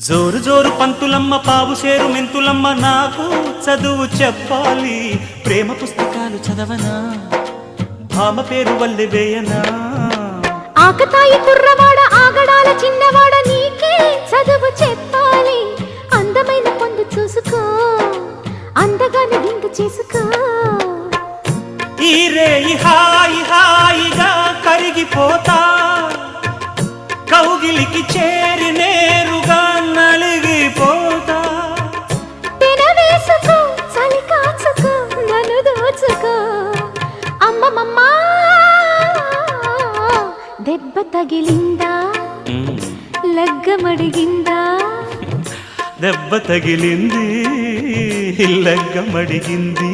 జోరు జోరు పంతులమ్మ పావు సేరు మెంతులమ్మ నాకు చదువు చెప్పాలి. ప్రేమ పుస్తకాలు చదవనా? భామ పేరు వల్లె వేయనా? ఆకతాయి కుర్రవాడ ఆగడాల చిన్నవాడ నీకే చదువు చెప్పాలి. అందమైన పొందు చూసుకో అందగాని విందు చేసుకో. ఈ రేయి హాయి హాయిగా కరిగిపోతా. కౌగిలికి చేరి అమ్మమ్మ దెబ్బ తగిలిందా? లగ్గమడిగిందా? దెబ్బ తగిలింది లగ్గమడిగింది.